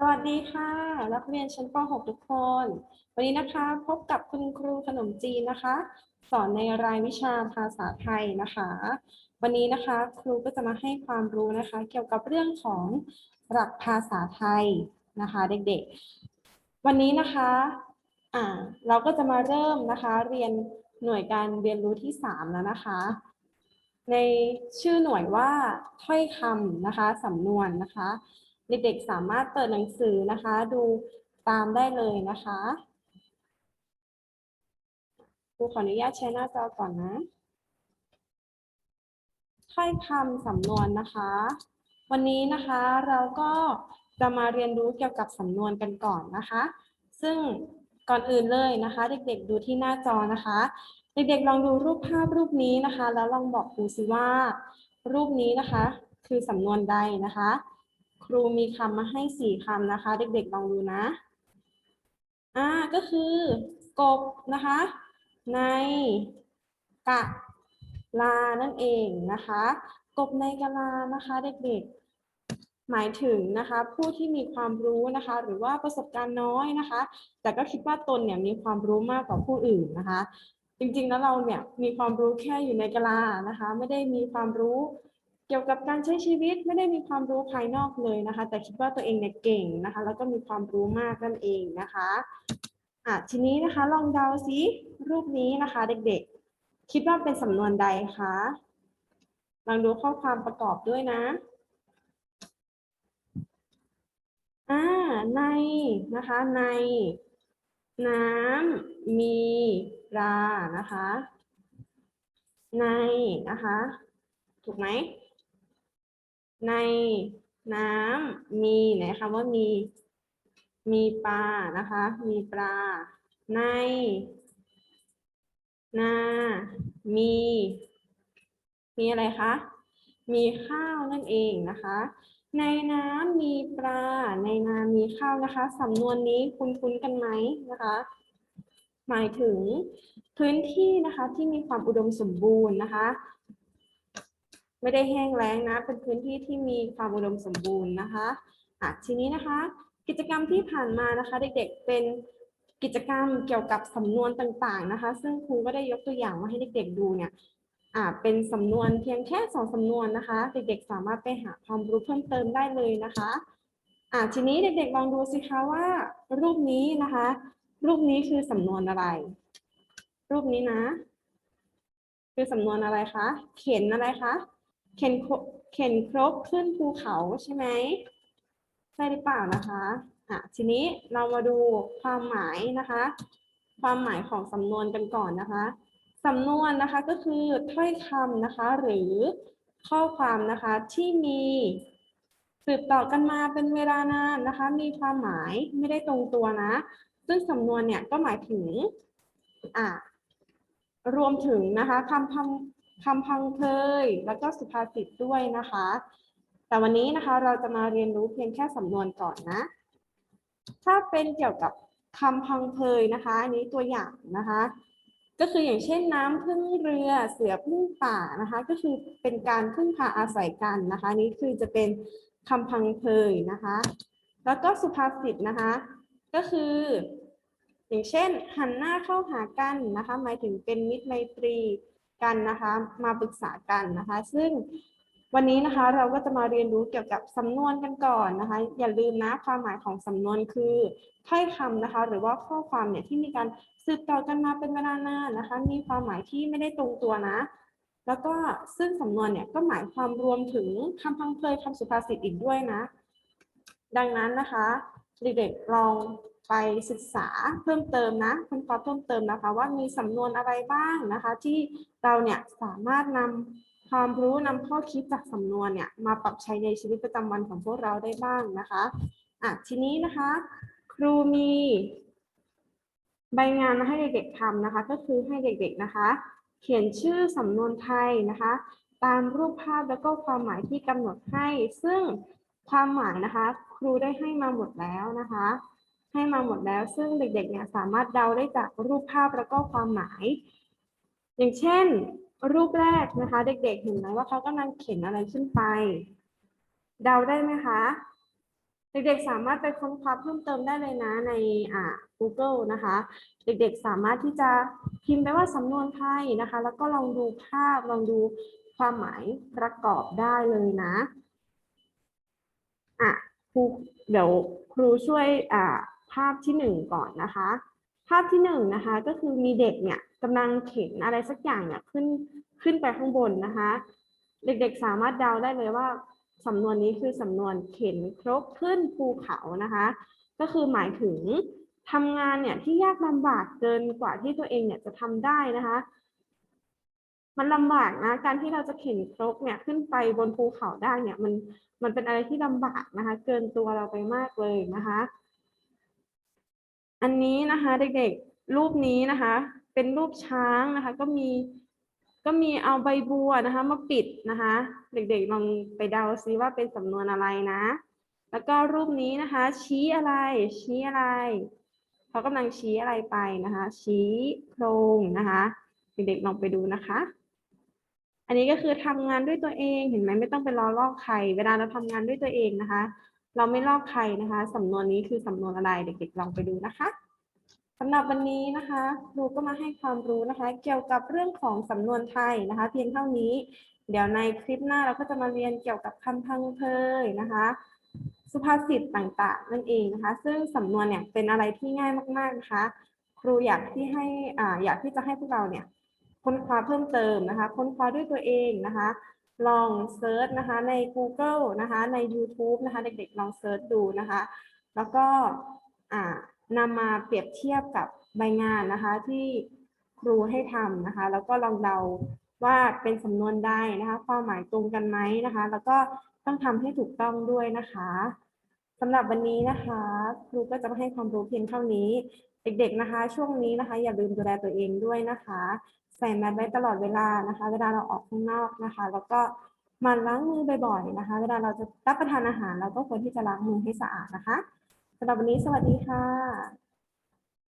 สวัสดีค่ะนักเรียนชั้นป .6 ทุกคน วันนี้นะคะพบกับคุณครูขนมจีนนะคะ สอนในรายวิชาภาษาไทยนะคะ วันนี้นะคะครูก็จะมาให้ความรู้นะคะ เกี่ยวกับเรื่องของหลักภาษาไทยนะคะเด็กๆ วันนี้นะคะอ่าเราก็จะมาเริ่มนะคะเรียนหน่วยการเรียนรู้ที่ 3 แล้วนะคะ ในชื่อหน่วยว่าถ้อยคำนะคะสำนวนนะคะ เด็กๆสามารถเปิดหนังสือนะคะ ดูตามได้เลยนะคะครูขออนุญาตแชร์หน้าจอก่อนนะถ้อยคำสำนวนนะคะ วันนี้นะคะเราก็จะมาเรียนรู้เกี่ยวกับสำนวนกันก่อนนะคะ ซึ่งก่อนอื่นเลยนะคะ เด็กๆดูที่หน้าจอนะคะ เด็กๆลองดูรูปภาพรูปนี้นะคะ แล้วลองบอกครูสิว่า รูปนี้นะคะ คือสำนวนใดนะคะ ครูมีคำมาให้สี่คำนะคะ เด็กๆลองดูนะอ่าก็คือกบนะคะ ในกะลานั่นเองนะคะ กบในกะลานะคะ เด็กๆ หมายถึงนะคะ ผู้ที่มีความรู้นะคะ หรือว่าประสบการณ์น้อยนะคะ แต่ก็คิดว่าตนเนี่ยมีความรู้มากกว่าผู้อื่นนะคะ จริงๆแล้วเราเนี่ยมีความรู้แค่อยู่ในกะลานะคะ ไม่ได้มีความรู้ เกี่ยวกับการใช้ชีวิตไม่ได้มีความรู้ภายนอกเลยนะคะ แต่คิดว่าตัวเองเนี่ยเก่งนะคะ แล้วก็มีความรู้มากนั่นเองนะคะอะทีนี้นะคะลองเดาซิรูปนี้นะคะ เด็กๆ คิดว่าเป็นสำนวนใดคะลองดูข้อความประกอบด้วยนะอ่าในนะคะใน น้ำมีปลานะคะ ในนะคะ ถูกไหม ในน้ำมีไหนคำว่ามีมีปลานะคะ มีปลา ใน นา มี มีอะไรคะ มีข้าวนั่นเองนะคะ ในน้ำมีปลา ในนามีข้าวนะคะสำนวนนี้คุ้นๆกันไหมนะคะ หมายถึงพื้นที่นะคะที่มีความอุดมสมบูรณ์นะคะ ไม่ได้แห้งแล้งนะ เป็นพื้นที่ที่มีความอุดมสมบูรณ์นะคะอะทีนี้นะคะ กิจกรรมที่ผ่านมานะคะเด็กๆเป็นกิจกรรมเกี่ยวกับสำนวนต่างๆนะคะ ซึ่งครูก็ได้ยกตัวอย่างมาให้เด็กๆดูเนี่ยอ่าเป็นสำนวนเพียงแค่สองสำนวนนะคะ เด็กๆสามารถไปหาความรู้เพิ่มเติมได้เลยนะคะอ่าทีนี้เด็กๆลองดูสิคะว่า รูปนี้นะคะ รูปนี้คือสำนวนอะไร รูปนี้นะ คือสำนวนอะไรคะ เข็นอะไรคะ เข็นคเข็นครกขึ้นภูเขาใช่ไหมใช่หรือเปล่านะคะอะทีนี้เรามาดูความหมายนะคะ ความหมายของสำนวนกันก่อนนะคะสำนวนนะคะก็คือถ้อยคำนะคะ หรือข้อความนะคะที่มีสืบต่อกันมาเป็นเวลานานนะคะ มีความหมายไม่ได้ตรงตัวนะ ซึ่งสำนวนเนี่ยก็หมายถึงอะรวมถึงนะคะคำพัง คำพังเพยแล้วก็สุภาษิตด้วยนะคะ แต่วันนี้นะคะเราจะมาเรียนรู้เพียงแค่สำนวนก่อนนะ ถ้าเป็นเกี่ยวกับคำพังเพยนะคะ อันนี้ตัวอย่างนะคะ ก็คืออย่างเช่นน้ำพึ่งเรือเสือพึ่งป่านะคะ ก็คือเป็นการพึ่งพาอาศัยกันนะคะนนี้คือจะเป็นคำพังเพยนะคะ แล้วก็สุภาษิตนะคะ ก็คืออย่างเช่นหันหน้าเข้าหากันนะคะ หมายถึงเป็นมิตรไมตรี กันนะคะ มาปรึกษากันนะคะ ซึ่งวันนี้นะคะเราก็จะมาเรียนรู้เกี่ยวกับสำนวนกันก่อนนะคะ อย่าลืมนะความหมายของสำนวนคือถ้อยคำนะคะ หรือว่าข้อความเนี่ยที่มีการสืบต่อกันมาเป็นเวลานานนะคะ มีความหมายที่ไม่ได้ตรงตัวนะ แล้วก็ซึ่งสำนวนเนี่ยก็หมายความรวมถึงคำพังเพยคำสุภาษิตอีกด้วยนะ ดังนั้นนะคะเด็กๆลอง ไปศึกษาเพิ่มเติมนะค้นคว้าเพิ่มเติมนะคะ ว่ามีสำนวนอะไรบ้างนะคะ ที่เราเนี่ยสามารถนำความรู้นำข้อคิดจากสำนวนเนี่ยมาปรับใช้ในชีวิตประจำวันของพวกเราได้บ้างนะคะอะทีนี้นะคะ ครูมีใบงานมาให้เด็กๆทำนะคะ ก็คือให้เด็กๆนะคะ เขียนชื่อสำนวนไทยนะคะ ตามรูปภาพแล้วก็ความหมายที่กำหนดให้ ซึ่งความหมายนะคะ ครูได้ให้มาหมดแล้วนะคะ ให้มาหมดแล้ว ซึ่งเด็กๆเนี่ยสามารถเดาได้จากรูปภาพแล้วก็ความหมาย อย่างเช่น รูปแรกนะคะ เด็กๆเห็นไหมว่าเขากำลังเขียนอะไรขึ้นไป เดาได้ไหมคะเด็กๆสามารถไปค้นคว้าเพิ่มเติมได้เลยนะในอ่า Google นะคะ เด็กๆสามารถที่จะพิมพ์ไปว่าสำนวนไทยนะคะ แล้วก็ลองดูภาพลองดูความหมายประกอบได้เลยนะอะครูเดี๋ยวครูช่วยอ่า ภาพที่หนึ่งก่อนนะคะ ภาพที่หนึ่งนะคะก็คือมีเด็กเนี่ยกำลังเข็นอะไรสักอย่างเนี่ยขึ้นขึ้นไปข้างบนนะคะ เด็กๆสามารถเดาได้เลยว่าสำนวนนี้คือสำนวนเข็นครกขึ้นภูเขานะคะ ก็คือหมายถึงทำงานเนี่ยที่ยากลำบากเกินกว่าที่ตัวเองเนี่ยจะทำได้นะคะ มันลำบากนะการที่เราจะเข็นครกเนี่ยขึ้นไปบนภูเขาได้เนี่ยมันมันเป็นอะไรที่ลำบากนะคะ เกินตัวเราไปมากเลยนะคะ อันนี้นะคะเด็กๆรูปนี้นะคะ เป็นรูปช้างนะคะ ก็มีก็มีเอาใบบัวนะคะ มาปิดนะคะ เด็กๆลองไปเดาซิว่าเป็นสำนวนอะไรนะ แล้วก็รูปนี้นะคะ ชี้อะไร ชี้อะไรเขากำลังชี้อะไรไปนะคะ ชี้โครงนะคะ เด็กๆลองไปดูนะคะ อันนี้ก็คือทำงานด้วยตัวเองเห็นไหมไม่ต้องไปรอลอกใครเวลาเราทำงานด้วยตัวเองนะคะ เราไม่ลอกใครนะคะสำนวนนี้คือสำนวนอะไรเด็กๆลองไปดูนะคะสำหรับวันนี้นะคะครูก็มาให้ความรู้นะคะ เกี่ยวกับเรื่องของสำนวนไทยนะคะ เพียงเท่านี้ เดี๋ยวในคลิปหน้าเราก็จะมาเรียนเกี่ยวกับคำพังเพยนะคะ สุภาษิตต่างๆ นั่นเองนะคะ ซึ่งสำนวนเนี่ยเป็นอะไรที่ง่ายมากๆนะคะ ครูอยากที่ให้อ่าอยากที่จะให้พวกเราเนี่ยค้นคว้าเพิ่มเติมนะคะ ค้นคว้าด้วยตัวเองนะคะ ลองเซิร์ชนะคะใน Google นะคะใน YouTube นะคะเด็กๆลองเซิร์ชดูนะคะ แล้วก็นำมาเปรียบเทียบกับใบงานนะคะที่ครูให้ทำนะคะ แล้วก็ลองเดาว่าเป็นสำนวนใดนะคะความหมายตรงกันไหมนะคะ แล้วก็ต้องทำให้ถูกต้องด้วยนะคะสำหรับวันนี้นะคะ ครูก็จะมาให้ความรู้เพียงเท่านี้ เด็กๆนะคะ ช่วงนี้นะคะ อย่าลืมดูแลตัวเองด้วยนะคะ ใส่แมสไว้ตลอดเวลานะคะ เวลาเราออกข้างนอกนะคะ แล้วก็มันล้างมือบ่อยๆนะคะ เวลาเราจะรับประทานอาหารเราก็ควรที่จะล้างมือให้สะอาดนะคะสำหรับวันนี้สวัสดีค่ะ